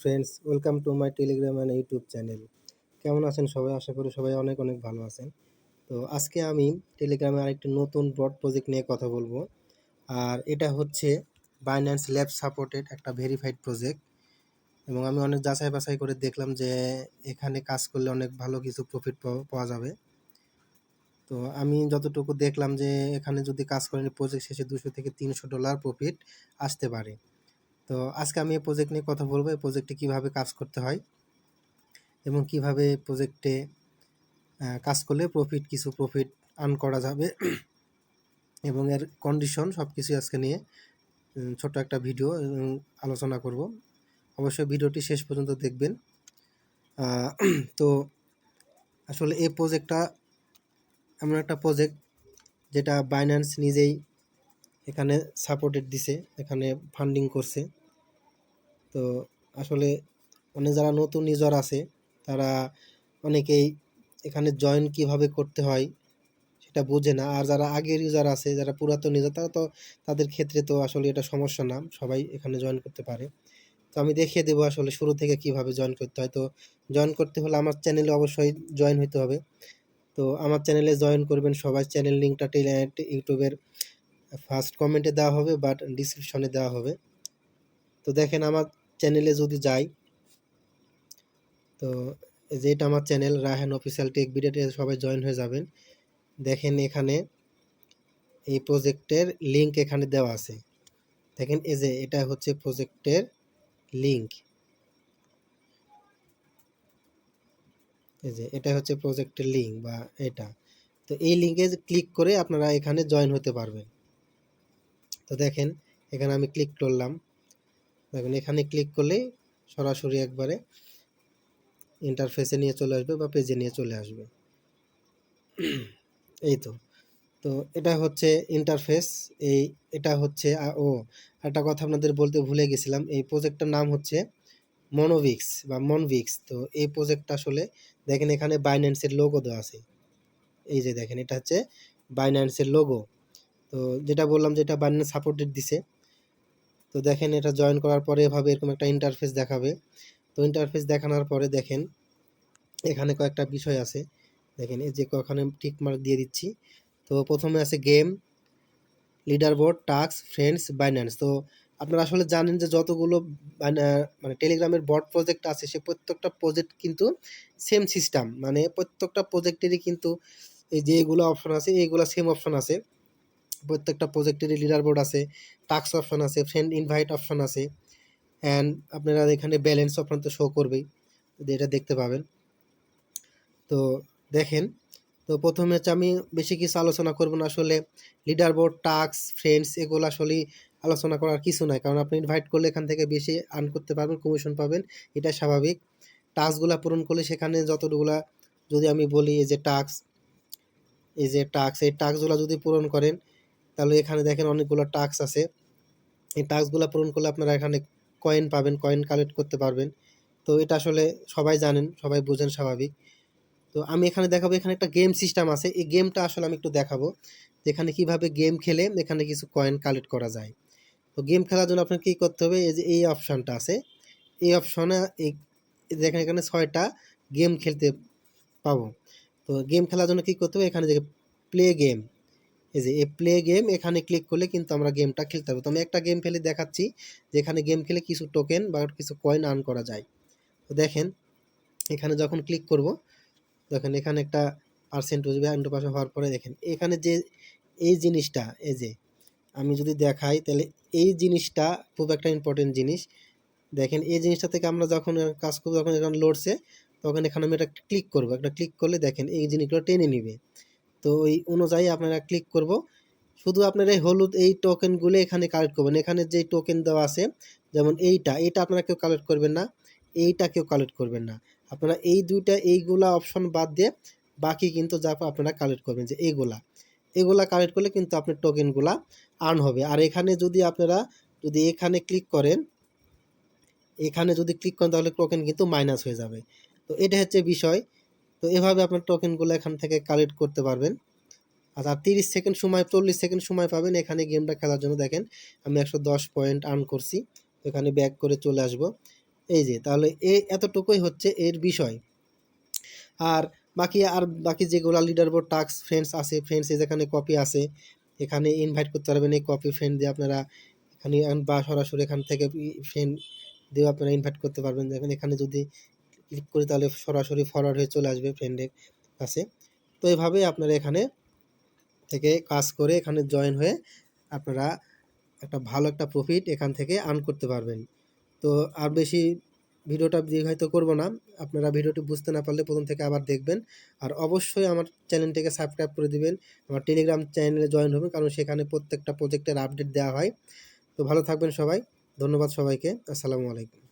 Friends welcome to my Telegram and YouTube channel কেমন আছেন সবাই? আশা করি সবাই অনেক অনেক ভালো আছেন। তো আজকে আমি টেলিগ্রামে আরেকটি নতুন ব্রড প্রজেক্ট নিয়ে কথা বলব। আর এটা হচ্ছে বাইন্যান্স ল্যাব সাপোর্টেড একটা ভেরিফাইড প্রজেক্ট এবং আমি অনেক যাচাই বাছাই করে দেখলাম যে এখানে কাজ করলে অনেক ভালো কিছু প্রফিট পাওয়া যাবে। তো আমি যতটুকু দেখলাম যে এখানে যদি কাজ করেন প্রজেক্ট শেষে দুশো থেকে তিনশো ডলার প্রফিট আসতে পারে। তো আজকে আমি এই প্রজেক্ট নিয়ে কথা বলব। এই প্রজেক্টে কীভাবে কাজ করতে হয় এবং কীভাবে প্রজেক্টে কাজ করলে প্রফিট কিছু প্রফিট আর্ন করা যাবে। এবং এর কন্ডিশন সব কিছু আজকে নিয়ে ছোট একটা ভিডিও আলোচনা করব। অবশ্যই ভিডিওটি শেষ পর্যন্ত দেখবেন। তো আসলে এই প্রজেক্টটা এমন একটা প্রজেক্ট যেটা বাইন্যান্স নিজেই এখানে সাপোর্টেড দিছে, এখানে ফান্ডিং করছে। তো আসলে অনেক যারা নতুন ইউজার আছে, তারা অনেকেই এখানে জয়েন কীভাবে করতে হয় সেটা বোঝে না। আর যারা আগের ইউজার আছে, যারা পুরাতন ইউজার তারা তো তাদের ক্ষেত্রে তো আসলে এটা সমস্যা না, সবাই এখানে জয়েন করতে পারে। তো আমি দেখিয়ে দেবো আসলে শুরু থেকে কীভাবে জয়েন করতে হয়। তো জয়েন করতে হলে আমার চ্যানেলে অবশ্যই জয়েন হতে হবে। তো আমার চ্যানেলে জয়েন করবেন সবাই। চ্যানেল লিঙ্কটা ইউটিউবের ফার্স্ট কমেন্টে দেওয়া হবে বাট ডিসক্রিপশনে দেওয়া হবে। তো দেখেন আমার চ্যানেলে যদি যাই, তো যেটা আমার চ্যানেল রায়হান অফিসিয়াল টেক ভিডিওতে সবাই জয়েন হয়ে যাবেন। দেখেন এখানে এই প্রজেক্টের লিংক এখানে দেওয়া আছে। দেখেন এই যে এটা হচ্ছে প্রজেক্টের লিংক এই যে এটা হচ্ছে প্রজেক্টের লিঙ্ক বা এটা। তো এই লিঙ্কে ক্লিক করে আপনারা এখানে জয়েন হতে পারবেন। তো দেখেন, এখানে আমি ক্লিক করলাম। দেখুন, এখানে ক্লিক করলে সরাসরি একবারে ইন্টারফেসে নিয়ে চলে আসবে বা পেজে নিয়ে চলে আসবে। এই তো। তো এটা হচ্ছে ইন্টারফেস এই এটা হচ্ছে ও, একটা কথা আপনাদের বলতে ভুলে গেছিলাম, এই প্রজেক্টটার নাম হচ্ছে মনোভিক্স বা মনভিক্স তো এই প্রজেক্টটা আসলে দেখেন, এখানে বাইন্যান্সের লোগো দেওয়া আছে। এই যে দেখেন, এটা হচ্ছে বাইন্যান্সের লোগো তো যেটা বললাম যেটা বাইন্যান্স সাপোর্টেড দিছে। তো দেখেন এটা জয়েন করার পরে এভাবে এরকম একটা ইন্টারফেস দেখাবে। তো ইন্টারফেস দেখানোর পরে দেখেন, এখানে কয়েকটা বিষয় আছে। দেখেন, এই যে ওখানে টিক মার্ক দিয়ে দিচ্ছি। তো প্রথমে আছে game leader board task friends Binance তো আপনারা আসলে জানেন যে যতগুলো মানে টেলিগ্রামের বট প্রজেক্ট আছে, সে প্রত্যেকটা প্রজেক্ট কিন্তু সেম সিস্টেম মানে প্রত্যেকটা প্রজেক্টেরই কিন্তু এই যে এগুলো অপশন আছে এইগুলো সেম অপশন আছে। প্রত্যেকটা প্রজেক্টেরই লিডার বোর্ড আছে টাস্ক অপশন আছে ফ্রেন্ড ইনভাইট অপশন আছে অ্যান্ড আপনারা এখানে ব্যালেন্স অপশন তো শো করবেই এটা দেখতে পাবেন। তো দেখেন, তো প্রথমে হচ্ছে আমি বেশি কিছু আলোচনা করব না, আসলে লিডার বোর্ড টাস্ক ফ্রেন্ডস এগুলো আসলে আলোচনা করার কিছু নাই, কারণ আপনি ইনভাইট করলে এখান থেকে বেশি আর্ন করতে পারবেন কমিশন পাবেন, এটা স্বাভাবিক। টাস্কগুলো পূরণ করলে সেখানে যতটুকুলা যদি আমি বলি, এই যে টাস্ক এই যে টাস্ক এই টাস্কগুলো যদি পূরণ করেন তাহলে এখানে দেখেন অনেকগুলো টাস্ক আছে। এই টাস্কগুলো পূরণ করলে আপনারা এখানে কয়েন পাবেন কয়েন কালেক্ট করতে পারবেন। তো এটা আসলে সবাই জানেন, সবাই বোঝেন স্বাভাবিক। তো আমি এখানে দেখাবো, এখানে একটা গেম সিস্টেম আছে। এই গেমটা আসলে আমি একটু দেখাবো এখানে কীভাবে গেম খেলে এখানে কিছু কয়েন কালেক্ট করা যায়। তো গেম খেলার জন্য আপনার কী করতে হবে? এই যে এই অপশানটা আছে। এই অপশানে এই দেখেন এখানে ছয়টা গেম খেলতে পাবো। তো গেম খেলার জন্য কী করতে হবে? এখানে দেখে প্লে গেম এই যে এ প্লে গেম এখানে ক্লিক করলে কিন্তু আমরা গেমটা খেলতে পারব। তো আমি একটা গেম খেলে দেখাচ্ছি যে এখানে গেম খেলে কিছু টোকেন বা কিছু কয়েন আর্ন করা যায়। তো দেখেন, এখানে যখন ক্লিক করব, দেখেন এখানে একটা পার্সেন্ট উঠবে আন্ডার পাশে হওয়ার পরে দেখেন, এখানে যে, এই জিনিসটা, এই যে, আমি যদি দেখাই, তাহলে এই জিনিসটা খুব একটা ইম্পর্টেন্ট জিনিস। দেখেন, এই জিনিসটা থেকে আমরা যখন কাজ করব, যখন এখানে লড়ছে তখন এখানে আমি একটা ক্লিক করব। একটা ক্লিক করলে দেখেন, এই জিনিসগুলো টেনে নিবে। তো ওই অনুযায়ী আপনারা ক্লিক করব। শুধু আপনারা এই হলুদ এই টোকেনগুলো এখানে কালেক্ট করবেন। এখানে যে টোকেন দেওয়া আছে, যেমন এইটা এইটা আপনারা কেউ কালেক্ট করবেন না, এইটা কেউ কালেক্ট করবেন না। আপনারা এই দুইটা, এইগুলা অপশন বাদ দিয়ে বাকি কিন্তু যা আপনারা কালেক্ট করবেন যে এইগুলা এগুলা কালেক্ট করলে কিন্তু আপনার টোকেনগুলা আর্ন হবে। আর এখানে যদি আপনারা যদি এখানে ক্লিক করেন, এখানে যদি ক্লিক করেন তাহলে টোকেন কিন্তু মাইনাস হয়ে যাবে। তো এটা হচ্ছে বিষয়। তো এভাবে আপনার টোকেনগুলো এখান থেকে কালেক্ট করতে পারবেন। আচ্ছা তিরিশ সেকেন্ড সময়, চল্লিশ সেকেন্ড সময় পাবেন এখানে গেমটা খেলার জন্য। দেখেন, আমি একশো দশ পয়েন্ট আর্ন করছি। এখানে ব্যাক করে চলে আসব। এই যে, তাহলে এ এতটুকুই হচ্ছে এর বিষয়। আর বাকি আর বাকি যেগুলো লিডার বোর্ড টাস্ক ফ্রেন্ডস আছে ফ্রেন্ডস যেখানে কপি আছে, এখানে ইনভাইট করতে পারবেন। এই কপি ফ্রেন্ড দিয়ে আপনারা এখানে বা সরাসরি এখান থেকে ফ্রেন্ড দিয়ে আপনারা ইনভাইট করতে পারবেন। দেখেন, এখানে যদি ক্লিক করি তাহলে সরাসরি ফরওয়ার্ড হয়ে চলে আসবে ফ্রেন্ডের কাছে। তো এইভাবে আপনারা এখানে থেকে কাজ করে এখানে জয়েন হয়ে আপনারা একটা ভালো একটা প্রফিট এখান থেকে আর্ন করতে পারবেন। তো আর বেশি ভিডিওটা দীর্ঘায়িত করব না। আপনারা ভিডিওটি বুঝতে না পারলে প্রথম থেকে আবার দেখবেন। আর অবশ্যই আমার চ্যানেলটিকে সাবস্ক্রাইব করে দিবেন। আমার টেলিগ্রাম চ্যানেলে জয়েন হবেন কারণ সেখানে প্রত্যেকটা প্রজেক্টের আপডেট দেওয়া হয়। তো ভালো থাকবেন সবাই। ধন্যবাদ সবাইকে। আসসালামু আলাইকুম।